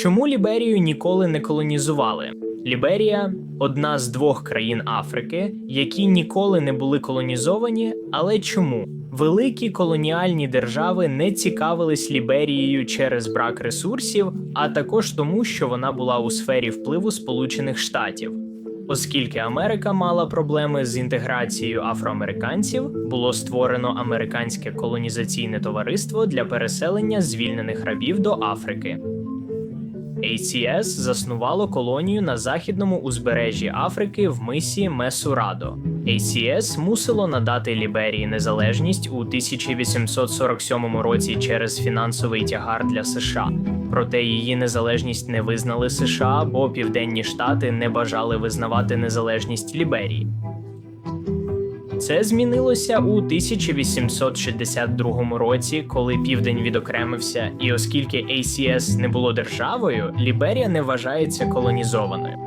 Чому Ліберію ніколи не колонізували? Ліберія одна з двох країн Африки, які ніколи не були колонізовані. Але чому? Великі колоніальні держави не цікавились Ліберією через брак ресурсів, а також тому, що вона була у сфері впливу Сполучених Штатів. Оскільки Америка мала проблеми з інтеграцією афроамериканців, було створено американське колонізаційне товариство для переселення звільнених рабів до Африки. ACS заснувало колонію на західному узбережжі Африки в мисі Месурадо. ACS мусило надати Ліберії незалежність у 1847 році через фінансовий тягар для США. Проте її незалежність не визнали США, бо південні штати не бажали визнавати незалежність Ліберії. Це змінилося у 1862 році, коли південь відокремився, і оскільки ACS не було державою, Ліберія не вважається колонізованою.